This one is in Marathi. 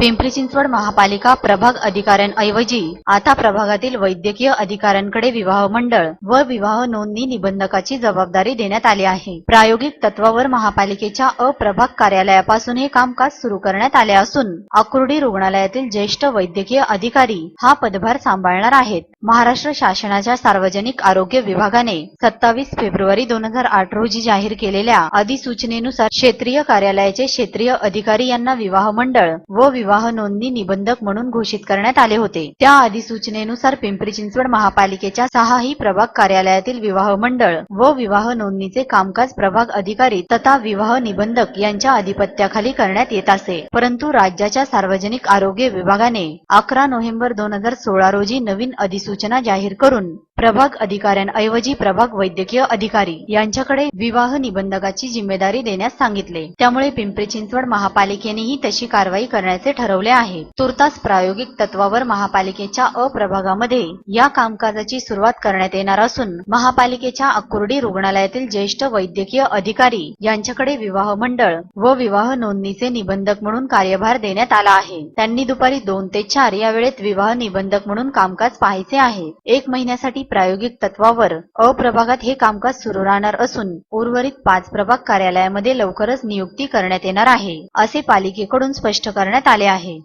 पिंपरी चिंचवड महापालिका प्रभाग अधिकाऱ्यांऐवजी आता प्रभागातील वैद्यकीय अधिकाऱ्यांकडे विवाह मंडळ व विवाह नोंदणी निबंधकाची जबाबदारी देण्यात आली आहे. प्रायोगिक तत्वावर महापालिकेच्या अप्रभाग कार्यालयापासून हे कामकाज सुरू करण्यात आले असून अकुर्डी रुग्णालयातील ज्येष्ठ वैद्यकीय अधिकारी हा पदभार सांभाळणार आहेत. महाराष्ट्र शासनाच्या सार्वजनिक आरोग्य विभागाने सत्तावीस फेब्रुवारी दोन हजार आठ रोजी जाहीर केलेल्या अधिसूचनेनुसार क्षेत्रीय कार्यालयाचे क्षेत्रीय अधिकारी यांना विवाह मंडळ व विवाह नोंदणी निबंधक म्हणून घोषित करण्यात आले होते. त्या अधिसूचनेनुसार पिंपरी चिंचवड महापालिकेच्या सहाही प्रभाग कार्यालयातील विवाह मंडळ व विवाह नोंदणीचे कामकाज प्रभाग अधिकारी तथा विवाह निबंधक यांच्या अधिपत्याखाली करण्यात येत असे. परंतु राज्याच्या सार्वजनिक आरोग्य विभागाने अकरा नोव्हेंबर दोन हजार सोळा रोजी नवीन अधिसूचना जाहीर करून प्रभाग अधिकाऱ्यांऐवजी प्रभाग वैद्यकीय अधिकारी यांच्याकडे विवाह निबंधकाची जिम्मेदारी देण्यास सांगितले. त्यामुळे पिंपरी चिंचवड महापालिकेनेही तशी कारवाई करण्याचे ठरवले आहे. तुर्तास प्रायोगिक तत्वावर महापालिकेच्या अप्रभागामध्ये या कामकाजाची सुरुवात करण्यात येणार असून महापालिकेच्या अकुर्डी रुग्णालयातील ज्येष्ठ वैद्यकीय अधिकारी यांच्याकडे विवाह मंडळ व विवाह नोंदणीचे निबंधक म्हणून कार्यभार देण्यात आला आहे. त्यांनी दुपारी दोन ते चार या वेळेत विवाह निबंधक म्हणून कामकाज पाहायचे आहे. एक महिन्यासाठी प्रायोगिक तत्वावर अप्रभागात हे कामकाज सुरू राहणार असून उर्वरित पाच प्रभाग कार्यालयामध्ये लवकरच नियुक्ती करण्यात येणार आहे असे पालिकेकडून स्पष्ट करण्यात आले आहे.